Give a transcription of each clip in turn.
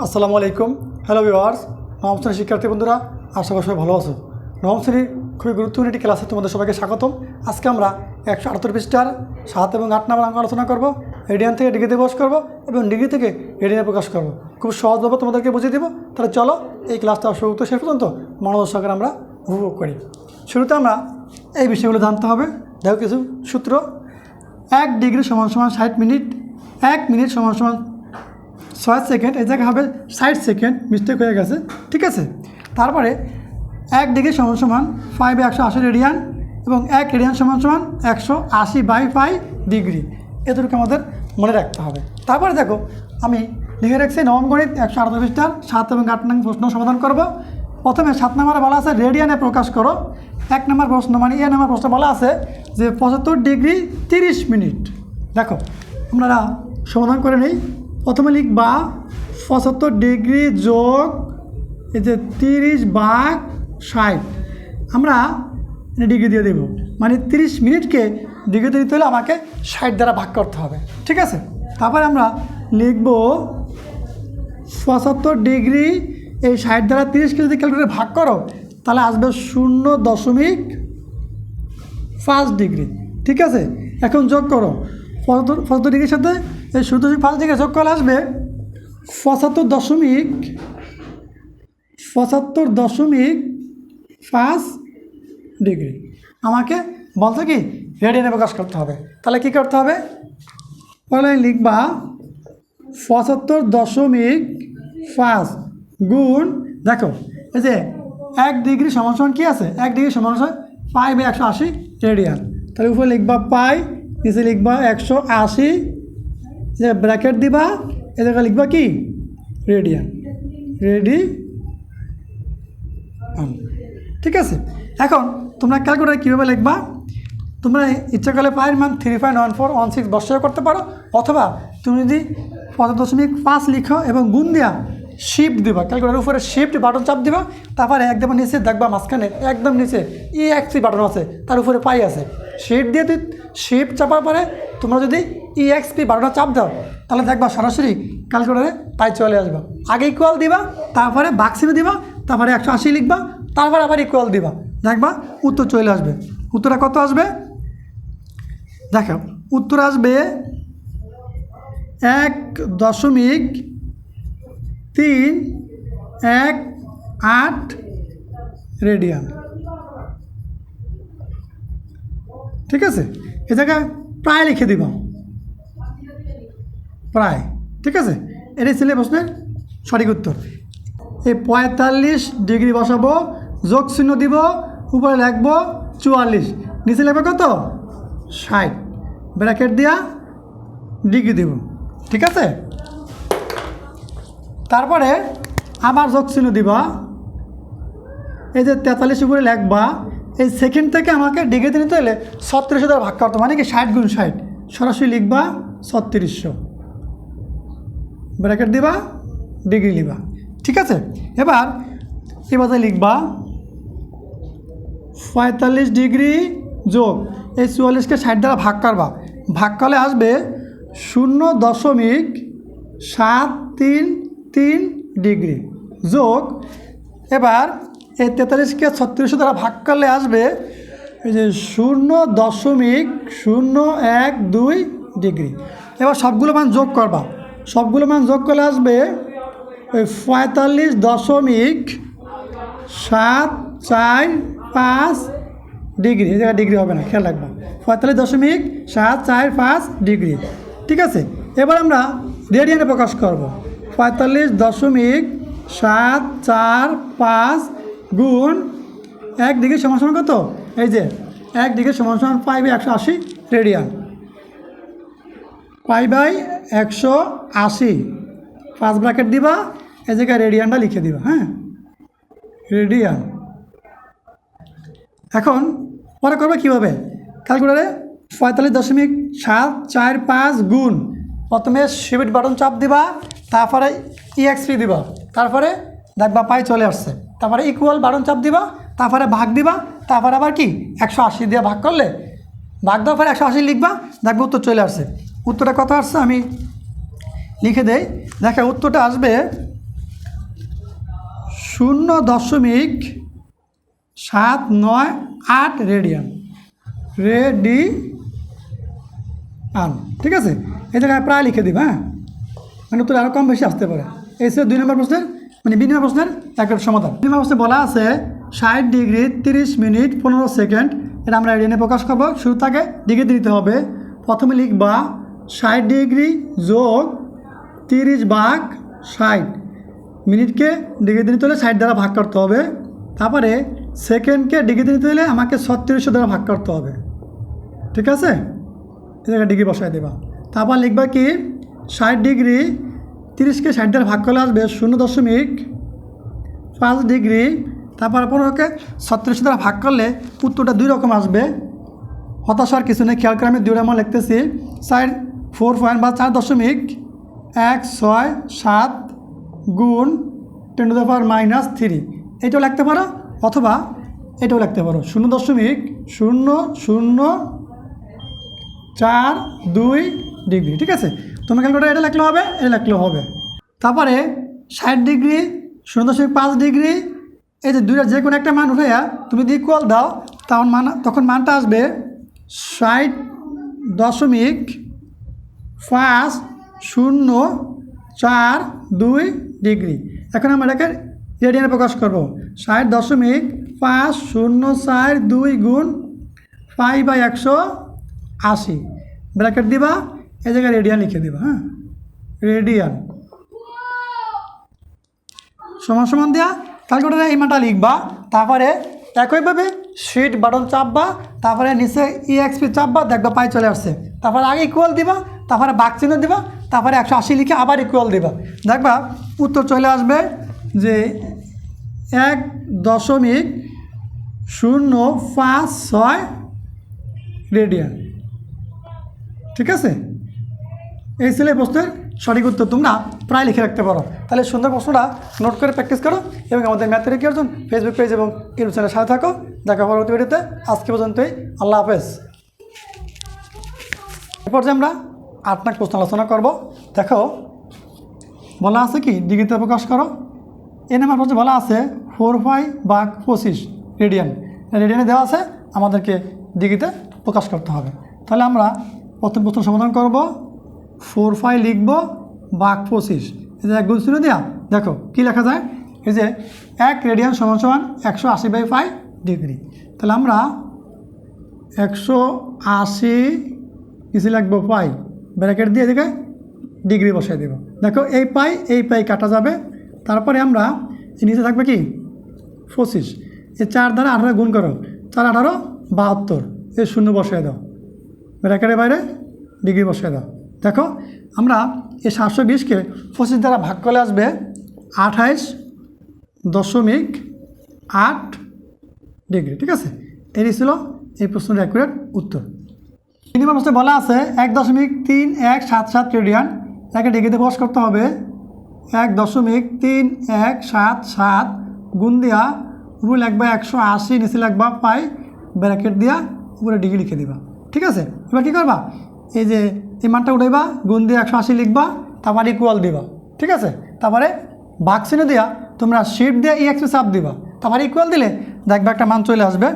আসসালামু আলাইকুম। Hello viewers নবম শ্রেণির শিক্ষার্থী বন্ধুরা, আশা করি সবাই ভালো আছো। নবম শ্রেণির খুবই গুরুত্বপূর্ণ একটি ক্লাসে তোমাদের সবাইকে স্বাগতম। আজকে আমরা একশো আটাত্তর পৃষ্ঠার সাত এবং আট নম্বর অঙ্ক আলোচনা করব। রেডিয়ান থেকে ডিগ্রিতে প্রকাশ করব এবং ডিগ্রি থেকে রেডিয়ানে প্রকাশ করব। খুব সহজভাবে তোমাদেরকে বুঝিয়ে দেবো। তাহলে চলো এই ক্লাসটা শুরু তো শেষ পর্যন্ত মনোযোগ সহকারে আমরা উপভোগ করি। শুরুতে আমরা এই বিষয়গুলো জানতে হবে। দেখো কিছু সূত্র। এক ডিগ্রি সমান সমান ষাট মিনিট, এক মিনিট সমান সমান ছয় সেকেন্ড, এই জায়গায় হবে ষাট সেকেন্ড মিস্টেক হয়ে গেছে, ঠিক আছে? তারপরে এক ডিগ্রি সমান সমান ফাইভ একশো আশি রেডিয়ান এবং এক রেডিয়ান সমান সমান একশো আশি বাই ফাইভ ডিগ্রি এতটুকু আমাদের মনে রাখতে হবে। তারপরে দেখো, আমি লিখে রাখছি নবম গণিত একশো আটত্রিশটার সাত এবং আট নং প্রশ্ন সমাধান করব। প্রথমে সাত নম্বরে বলা আছে রেডিয়ানে প্রকাশ করো। এক নম্বর প্রশ্ন মানে এ নম্বর প্রশ্ন বলা আছে যে পঁচাত্তর ডিগ্রি তিরিশ মিনিট। দেখো আপনারা সমাধান করে নিই। প্রথমে লিখবা পঁচাত্তর ডিগ্রি যোগ, এই যে তিরিশ ভাগ ষাট। আমরা ডিগ্রি দিয়ে দেব। মানে তিরিশ মিনিটকে ডিগ্রিতে দিতে হলে আমাকে ষাট দ্বারা ভাগ করতে হবে। ঠিক আছে? তারপরে আমরা লিখব, পঁচাত্তর ডিগ্রি এই ষাট দ্বারা তিরিশকে যদি ক্যালকুলেটর ভাগ করো, তাহলে আসবে শূন্য দশমিক পাঁচ ডিগ্রি। ঠিক আছে? এখন যোগ করো। পঁচাত্তর পঁচাত্তর ডিগ্রির সাথে এই দশমিক পাঁচ ডিগ্রি যোগ করলে আসবে। পঁচাত্তর দশমিক পঁচাত্তর দশমিক পাঁচ ডিগ্রি। আমাকে বলতো কি রেডিয়ানে প্রকাশ করতে হবে। তাহলে কি করতে হবে? তাহলে লিখবা, পঁচাত্তর দশমিক পাঁচ গুণ, দেখো, এই যে এক ডিগ্রি সমান সমান কী আছে? এক ডিগ্রি সমান সমান পাই বাই একশো আশি রেডিয়ান। তাহলে উপরে লিখবা পাই, নিচে লিখবা একশো আশি যে ব্র্যাকেট দিবা এ জায়গায় লিখবা কি? রেডিয়ান রেডি ঠিক আছে? এখন তোমরা ক্যালকুলেটার কীভাবে লিখবা? তোমরা ইচ্ছা করলে পায়ের মান three five one four one six বসায় করতে পারো, অথবা তুমি যদি পঁচাত্তর দশমিক পাঁচ লিখো এবং গুণ দেওয়া শিফট দিবা ক্যালকুলেটার উপরে শিফট বাটন চাপ দিবা, তারপরে একদম নিচে দেখবা মাঝখানে, একদম নিচে ই এক্সি বাটন আছে, তার উপরে পাই আছে। শিফট দিয়ে তুই শিফট চাপার পরে তোমরা যদি ই এক্সপি বাটনটা চাপ দাও, তাহলে দেখবা সরাসরি ক্যালকুলেটারে পাই চলে আসবে। আগে ইকুয়াল দিবা, তারপরে বাক্সিনে দিবা, তারপরে একশো আশি লিখবা, তারপরে আবার ইকুয়াল দিবা। দেখবা উত্তর চলে আসবে। উত্তরটা কত আসবে? দেখো, উত্তর আসবে এক দশমিক তিন এক আট রেডিয়ান। ঠিক আছে? এ জায়গায় প্রায় লিখে দিব। প্রায়, ঠিক আছে? এটাই ছেলে প্রশ্নের সঠিক উত্তর। এই পঁয়তাল্লিশ ডিগ্রি বসাবো, যোগ চিহ্ন দিব, উপরে লিখব চুয়াল্লিশ। নিচে লিখবে কত? ষাট। ব্র্যাকেট দিয়া ডিগ্রি দিব, ঠিক আছে? তারপরে আবার যোগ চিহ্ন দিবা। এই যে তেতাল্লিশ উপরে লিখবা এই সেকেন্ড থেকে আমাকে ডিগ্রিতে নিতে হলে ছত্রিশশো দ্বারা ভাগ করতে। মানে কি ষাট গুণ ষাট। সরাসরি লিখবা ছত্রিশশো। ব্র্যাকেট দিবা ডিগ্রি লিবা ঠিক আছে? এবার এবারে লিখবা পঁয়তাল্লিশ ডিগ্রি যোগ। এই চুয়াল্লিশকে ষাট দ্বারা ভাগ করবা। ভাগ করলে আসবে শূন্য দশমিক সাত তিন তিন ডিগ্রি। যোগ। এবার এই তেতাল্লিশকে ছত্রিশশো দ্বারা ভাগ করলে আসবে এই যে শূন্য দশমিক শূন্য এক দুই ডিগ্রি। এবার সবগুলো মান যোগ করবা। সবগুলো মান যোগ করলে আসবে ওই পঁয়তাল্লিশ দশমিক সাত চার পাঁচ ডিগ্রি। এই জায়গায় ডিগ্রি হবে না, খেয়াল রাখব। পঁয়তাল্লিশ দশমিক সাত চার পাঁচ ডিগ্রি। ঠিক আছে? এবার আমরা রেডিয়ানে প্রকাশ করব। পঁয়তাল্লিশ দশমিক সাত চার পাঁচ গুণ এক ডিগ্রি সমান সমান কত? এই যে, এক ডিগ্রি সমান সমান পাই বাই একশো আশি রেডিয়ান পাই বাই একশো আশি। পাঁচ ব্র্যাকেট দিবা, এই জায়গায় রেডিয়ানটা লিখে দিবা হ্যাঁ? রেডিয়ান এখন পরে করবে কীভাবে? ক্যালকুলেটারে পঁয়তাল্লিশ দশমিক সাত চার পাঁচ গুণ। প্রথমে শিবিট বাটন চাপ দিবা, তারপরে ইএক্সপি দিবা, তারপরে দেখবা পাই চলে আসছে। তারপরে ইকুয়াল বারণ চাপ দিবা, তারপরে ভাগ দিবা, তারপরে আবার কি? একশো আশি দিয়ে ভাগ করলে, ভাগ দেওয়ার পরে একশো আশি লিখবা, দেখবে উত্তর চলে আসছে। উত্তরটা কত আসছে? আমি লিখে দেই। দেখে উত্তরটা আসবে শূন্য দশমিক সাত নয় আট রেডিয়ান। রেডি আন ঠিক আছে? এই জায়গায় প্রায় লিখে দিবা হ্যাঁ? মানে উত্তর আরও কম বেশি আসতে পারে। এই দুই নম্বর প্রশ্নের মানে বিনিময় প্রশ্নের একটা সমাধান। বিনিময় প্রশ্নে বলা আছে, ষাট ডিগ্রি তিরিশ মিনিট পনেরো সেকেন্ড। এটা আমরা রেনে প্রকাশ করব। শুরু থেকে ডিগ্রি দিতে হবে। প্রথমে লিখবা ষাট ডিগ্রি যোগ তিরিশ ভাগ ষাট। মিনিটকে ডিগ্রি দিতে হলে ষাট দ্বারা ভাগ করতে হবে। তারপরে সেকেন্ডকে ডিগ্রি দিতে হলে আমাকে ছত্রিশশো দ্বারা ভাগ করতে হবে। ঠিক আছে? জায়গায় ডিগ্রি বসায় দেবা। তারপর লিখবা কি, ষাট ডিগ্রি তিরিশকে ষাট দ্বারা ভাগ করলে আসবে শূন্য দশমিক পাঁচ ডিগ্রি। তারপর পনেরোকে ছত্রিশ দ্বারা ভাগ করলে উত্তরটা দুই রকম আসবে। হতাশ হওয়ার কিছু নেই, খেয়াল করে আমি দুই রকম লিখতেছি। সাইড ফোর পয়েন্ট বা চার দশমিক এক ছয় সাত গুণ ten to the power minus three এটাও লিখতে পারো অথবা এটাও লিখতে পারো। শূন্য দশমিক শূন্য শূন্য চার দুই ডিগ্রি, ঠিক আছে? তুমি ক্যালকুলেটার এটা লিখলে হবে, এটা লিখলেও হবে। তারপরে ষাট ডিগ্রি, শূন্য দশমিক পাঁচ ডিগ্রি, এই যে দুইটা যে কোনো একটা মান উঠাইয়া তুমি যদি ইকুয়াল দাও, তখন মান, তখন মানটা আসবে ষাট দশমিক পাঁচ শূন্য চার দুই ডিগ্রি। এখন আমরা এটাকে রেডিয়ানে প্রকাশ করব। ষাট দশমিক পাঁচ শূন্য চার দুই গুণ পাই বাই একশো আশি। ব্র্যাকেট দিবা। এই জায়গায় রেডিয়ান লিখে দিবা হ্যাঁ? রেডিয়ান সমান সমান দেওয়া ক্যালকুলেটারে এই মানটা লিখবা, তারপরে একইভাবে শিট বাটন চাপবা, তারপরে নিচে ইএক্সপি চাপবা, দেখবা পাই চলে আসছে। তারপরে আগে ইকুয়াল দিবা, তারপরে বাক দিবা, তারপরে একশো আশি লিখে আবার ইকুয়াল দিবা। দেখবা, উত্তর চলে আসবে যে এক দশমিক শূন্য পাঁচ ছয় রেডিয়ান ঠিক আছে? এই ছিল প্রশ্নের সঠিক উত্তর তোমরা প্রায় লিখে রাখতে পারো। তাহলে সুন্দর প্রশ্নটা নোট করে প্র্যাকটিস করো এবং আমাদের ম্যাথের কি অর্জন ফেসবুক পেজ এবং ইউটিউব চ্যানেলের সাথে থাকো। দেখা পরবর্তী ভিডিওতে আজকে পর্যন্তই। আল্লাহ হাফেজ। এরপর যে আমরা আট নাক প্রশ্ন আলোচনা করব। দেখো, বলা আছে কি? ডিগ্রিতে প্রকাশ করো। এ নাম্বার হচ্ছে বলা আছে ফোর ফাইভ বাঘ, পঁচিশ রেডিয়ান রেডিয়ানে দেওয়া আছে, আমাদেরকে ডিগ্রিতে প্রকাশ করতে হবে। তাহলে আমরা প্রথম প্রশ্ন সমাধান করব। ফোর ফাইভ লিখব বাঘ পঁচিশ। এই যে এক গুণ চিহ্ন দেওয়া দেখো কী লেখা যায়? এই যে এক রেডিয়ান সমান সমান একশো আশি বাই ফাইভ ডিগ্রি তাহলে আমরা একশো আশি কিছু লাগবো পাই। ব্র্যাকেট দিয়ে এদিকে ডিগ্রি বসাই দেব। দেখো এই পাই এই পাই কাটা যাবে। তারপরে আমরা নিচে থাকবে কি? পঁচিশ। এই চার দ্বারা আঠারো গুণ করো। চার আঠারো বাহাত্তর। এই শূন্য বসাই দাও। ব্র্যাকেটের বাইরে ডিগ্রি বসাই দাও। দেখো, আমরা এই সাতশো বিশকে পঁচিশ দ্বারা ভাগ করলে আসবে আঠাইশ দশমিক আট ডিগ্রি, ঠিক আছে? এটি ছিল এই প্রশ্নের অ্যাকুরেট উত্তর। মিনিমাম প্রশ্নে বলা আছে এক দশমিক তিন এক সাত সাত রেডিয়ান। একে ডিগ্রিতে প্রকাশ করতে হবে এক দশমিক তিন এক সাত সাত গুণ দিয়া উপরে লাগবা একশো আশি, নিচে লাগবা পাই, ব্র্যাকেট দিয়া উপরে ডিগ্রি লিখে দিবা। ঠিক আছে? এবার কী করবা? এই যে, এই মানটা উঠাইবা, গুণ দিয়ে একশো আশি লিখবা, তারপর ইকুয়াল দিবা, ঠিক আছে? তারপরে বাক্সিনে দিয়া তোমরা শিট দিয়ে ই এক্সপি চাপ দিবা। তারপর ইকুয়াল দিলে দেখবা একটা মান চলে আসবে।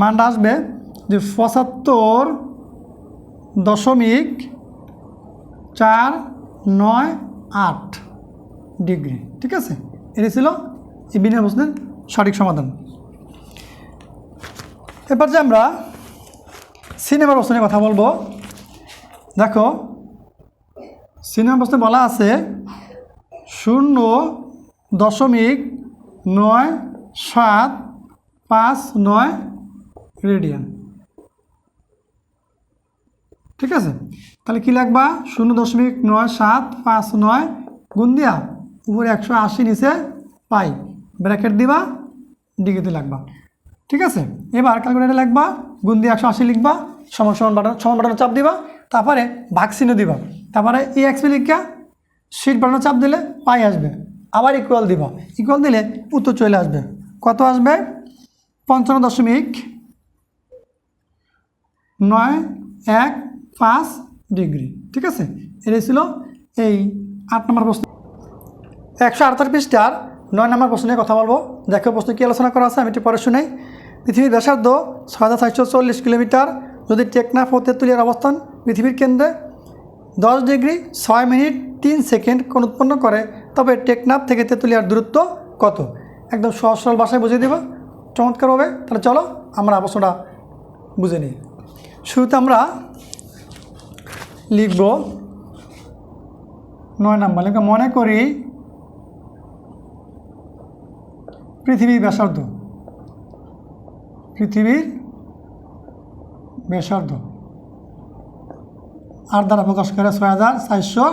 মানটা আসবে যে পঁচাত্তর দশমিক চার নয় আট ডিগ্রি, ঠিক আছে? এটি ছিল এই বিনয় প্রশ্নের সঠিক সমাধান। এবার যে আমরা সিনেমার প্রশ্নে কথা বলব দেখো, সিনেমা প্রশ্নে বলা আছে শূন্য দশমিক নয় সাত পাঁচ নয় রেডিয়ান। ঠিক আছে? তাহলে কী লাগবা শূন্য দশমিক নয় সাত পাঁচ নয় গুণ দিয়া উপরে একশো আশি নিচে পাই। ব্র্যাকেট দিবা, ডিগ্রিতে লাগবা ঠিক আছে? এবার ক্যালকুলেটার লাগবা গুণ দিয়ে একশো আশি লিখবা, সমান সমান বাটন সমান বাটনের চাপ দিবা। তারপরে চিহ্ন দিবা। তারপরে ই এক্সপি লিখা শিট বাটনের চাপ দিলে পাই আসবে। আবার ইকুয়াল দিবা। ইকুয়াল দিলে উত্তর চলে আসবে। কত আসবে? পঞ্চান্ন দশমিক নয় এক পাঁচ ডিগ্রি। ঠিক আছে? এটাই ছিল এই আট নম্বর প্রশ্ন। একশো আটত্রিশ পৃষ্ঠার নয় নম্বর প্রশ্ন নিয়ে কথা বলব। দেখো প্রশ্ন কী আলোচনা করা আছে? আমি একটু পরে শুনাই পৃথিবীর ব্যাসার্ধ ছয় হাজার সাতশো চল্লিশ কিলোমিটার। যদি টেকনাফ ও তেঁতুলিয়ার অবস্থান পৃথিবীর কেন্দ্রে দশ ডিগ্রি ছয় মিনিট তিন সেকেন্ড কোণ উৎপন্ন করে। তবে টেকনাফ থেকে তেঁতুলিয়ার দূরত্ব কত? একদম সহজ সরল ভাষায় বুঝিয়ে দেবো। চমৎকারভাবে তাহলে চলো, আমরা প্রশ্নটা বুঝে নিই। শুরুতে আমরা লিখব নয় নাম্বার। লিখব, মনে করি পৃথিবীর ব্যাসার্ধ। পৃথিবীর ব্যাসার্ধ। আর দ্বারা প্রকাশ করে ছয় হাজার চারশো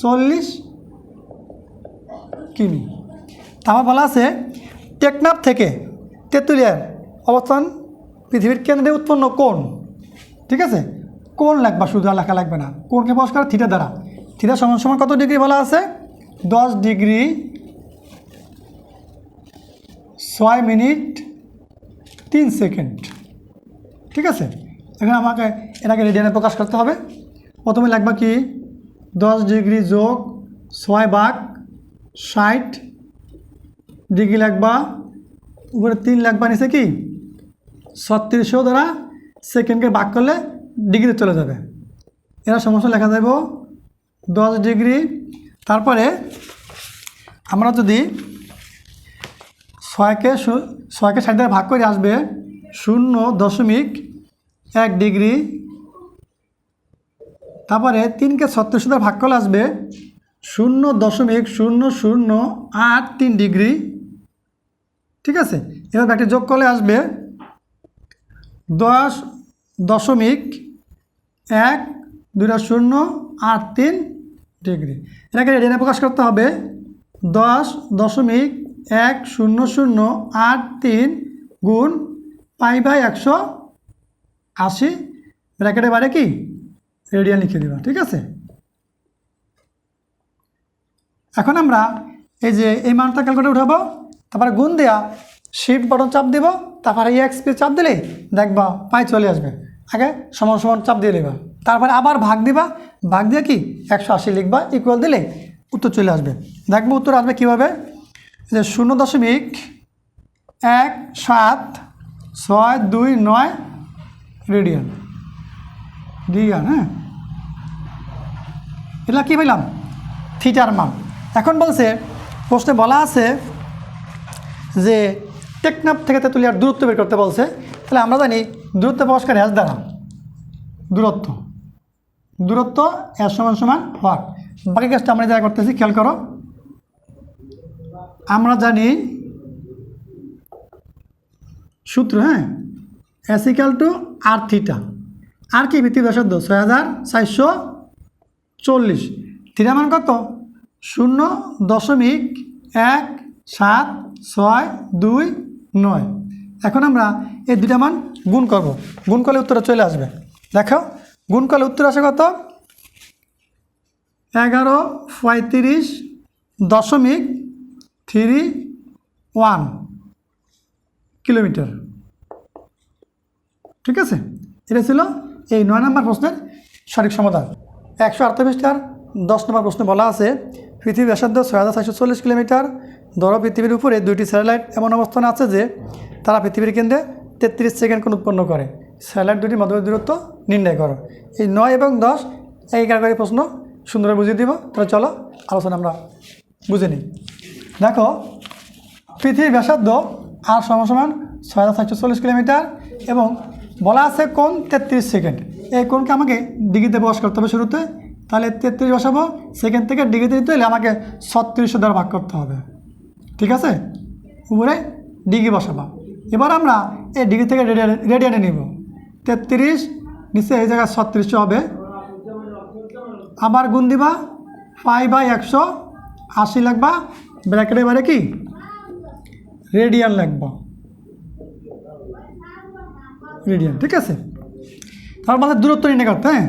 চল্লিশ কিমি। তারপর বলা আছে, টেকনাফ থেকে তেঁতুলিয়ার অবস্থান পৃথিবীর কেন্দ্রে উৎপন্ন কোন ঠিক আছে? কোন লাগবা শুধু লেখা লাগবে না। কোনকে প্রকাশ করে থিটা দ্বারা। থিটা সমান সমান কত ডিগ্রি বলা আছে? দশ ডিগ্রি ছয় মিনিট তিন সেকেন্ড। ঠিক আছে? এখন আমাকে এটাকে রেডিয়ানে প্রকাশ করতে হবে। প্রথমে লাগবা কি? দশ ডিগ্রি যোগ ছয় ভাগ ষাট ডিগ্রি লাগবা। উপরে তিন লাগবা নিচে কি? ছত্রিশশো দ্বারা সেকেন্ডকে ভাগ করলে ডিগ্রি চলে যাবে। এরা সমস্যা লেখা যাব দশ ডিগ্রি। তারপরে আমরা যদি ছয়কে ছয়কে ষাট দ্বারা ভাগ করে আসবে, শূন্য দশমিক এক ডিগ্রি। তারপরে তিনকে ছত্রিশ দ্বারা ভাগ করলে আসবে শূন্য দশমিক শূন্য শূন্য আট তিন ডিগ্রি। ঠিক আছে? এবার ব্যাগটি যোগ করলে আসবে দশ দশমিক এক দুটা শূন্য আট তিন ডিগ্রি। এটাকে রেডিয়ানে প্রকাশ করতে হবে দশ দশমিক এক শূন্য শূন্য আট তিন গুণ পাই বাই একশো আশি। ব্র্যাকেটে বাইরে কি? রেডিয়ান লিখে দেবা, ঠিক আছে? এখন আমরা এই যে এই মানটা ক্যালকুলেটর উঠাবো, তারপরে গুণ দেওয়া শিফট বটন চাপ দিব, তারপরে এক্সপি চাপ দিলেই দেখবা পাই চলে আসবে। আগে সমান সমান চাপ দিয়ে নেবা তারপরে আবার ভাগ দিবা, ভাগ দিয়ে কি? একশো আশি লিখবা ইকুয়াল দিলে উত্তর চলে আসবে। দেখব উত্তর আসবে কীভাবে? যে শূন্য দশমিক এক সাত ছয় দুই নয় রেডিয়ান রেডিয়ান হ্যাঁ? এটা কী পেলাম থিটার মান এখন বলছে, প্রশ্নে বলা আছে যে টেকনাফ থেকে তেঁতুলিয়ার দূরত্ব বের করতে বলছে। তাহলে আমরা জানি দূরত্ব প্রকাশ করে হ্যাস দ্বারা। দূরত্ব। দূরত্ব এর সমান সমান হোয়াট? বাকি কাজটা আমরা যা করতেছি, খেয়াল করো। আমরা জানি সূত্র হ্যাঁ? অ্যাসিক্যাল টু আর থিটা। আর কি ভিত্তি ব্যাসার্ধ? ছয় হাজার চারশো চল্লিশ। থিটা মান কত? শূন্য দশমিক এক সাত ছয় দুই নয়। এখন আমরা এই দুটা মান গুণ করব। গুণ করলে উত্তরে চলে আসবে। দেখো, গুণ করলে উত্তর আসে কত? এগারো পঁয়ত্রিশ দশমিক থ্রি ওয়ান কিলোমিটার। ঠিক আছে? এটা ছিল এই নয় নম্বর প্রশ্নের সঠিক সমাধান। একশো আটত্রিশটার দশ নম্বর প্রশ্নে বলা আছে পৃথিবীর ব্যাসার্ধ ছয় হাজার ছয়শো চল্লিশ কিলোমিটার, ধরো পৃথিবীর উপরে দুইটি স্যাটেলাইট এমন অবস্থানে আছে যে, তারা পৃথিবীর কেন্দ্রে তেত্রিশ সেকেন্ড কোণ উৎপন্ন করে। স্যাটেলাইট দুটির মধ্যে দূরত্ব নির্ণয় করো। এই নয় এবং দশ, এই কারণে প্রশ্ন সুন্দরভাবে বুঝিয়ে দিব। তাহলে চলো, আলোচনা আমরা বুঝে নিই। দেখো, পৃথিবীর ব্যাসার্ধ আর সমান ছয় হাজার সাতশো চল্লিশ কিলোমিটার এবং বলা আছে কোন তেত্রিশ সেকেন্ড। এই কোনকে আমাকে ডিগ্রিতে প্রকাশ করতে হবে শুরুতে? তাহলে তেত্রিশ বসাবো সেকেন্ড থেকে ডিগ্রিতে নিতে হলে আমাকে ছত্রিশশো দ্বারা ভাগ করতে হবে। ঠিক আছে? উপরে ডিগ্রি বসাবা। এবার আমরা এই ডিগ্রি থেকে রেডিয়ানে রেডিয়ানে নিব। তেত্রিশ, নিচে এই জায়গায় ছত্রিশশো হবে। আবার গুণ দিবা ফাইভ বাই একশো, আশি লাগবা ব্র্যাকেটের বাইরে কি? রেডিয়ান লাগবা। রেডিয়ান ঠিক আছে? তার মানে দূরত্ব নির্ণয় করতে হ্যাঁ?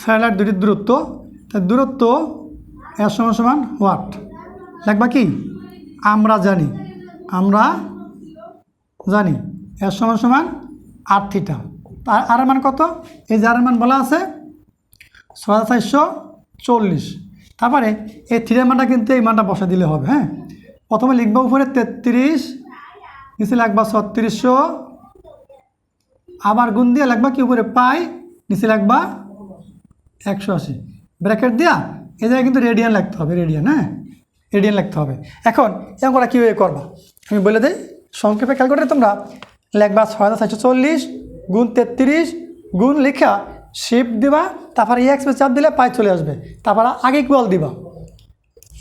স্যাটেলাইট দুটির দূরত্ব। তার দূরত্ব এর সমান সমান হোয়াট লাগবা কি? আমরা জানি। আমরা জানি। এর সমান সমান আট থিটা আর মান কত? এই যে আর মান বলা আছে, ছয় চারশো চল্লিশ। তারপরে এই থ্রির মানটা কিন্তু এই মানটা বসা দিলে হবে হ্যাঁ? প্রথমে লিখবা উপরে তেত্রিশ, নিচে লিখবা ছত্রিশশো আবার গুণ দিয়ে লিখবা কি উপরে? পাই, নিচে লাগবা একশো আশি। ব্র্যাকেট দিয়া, এ জায়গায় কিন্তু রেডিয়ান লাগতে হবে রেডিয়ান হ্যাঁ? রেডিয়ান লাগতে হবে। এখন এরকম করা কীভাবে করবা? আমি বলে দিই, সংক্ষেপে ক্যালকুলেটারে তোমরা লিখবা ছয় হাজার চারশো চল্লিশ গুণ তেত্রিশ গুণ লেখা শিফট দিবা, তারপর এক্স পে চাপ দিলে পায়ে চলে আসবে। তারপর আগে ইকুয়াল দিবা।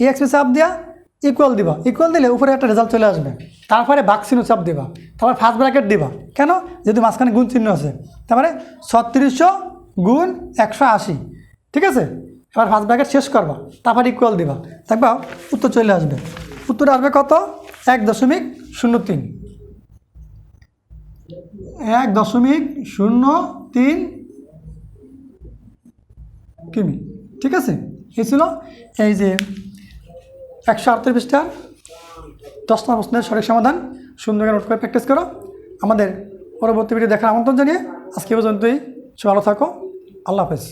এক্স পে চাপ দিয়া ইকুয়াল দিবা। ইকুয়াল দিলে উপরে একটা রেজাল্ট চলে আসবে। তারপরে বাক্সিনও চাপ দিবা। তারপর ফার্স্ট ব্র্যাকেট দিবা। কেন? যেহেতু মাঝখানে গুণ চিহ্ন আছে। তারপরে ছত্রিশশো গুণ একশো আশি। ঠিক আছে? এবার ফার্স্ট ব্র্যাকেট শেষ করবা। তারপর ইকুয়াল দিবা। দেখবা উত্তর চলে আসবে। উত্তর আসবে কত? এক দশমিক শূন্য তিন। এক দশমিক শূন্য তিন কিমি। ঠিক আছে? এই ছিল এই যে একশো আটত্রিশটা পৃষ্ঠার দশ নম্বর প্রশ্নের সঠিক সমাধান সুন্দর নোট করে প্র্যাকটিস করো। আমাদের পরবর্তী ভিডিও দেখার আমন্ত্রণ জানিয়ে আজকে পর্যন্তই। সে ভালো থাকো। আল্লাহ হাফেজ।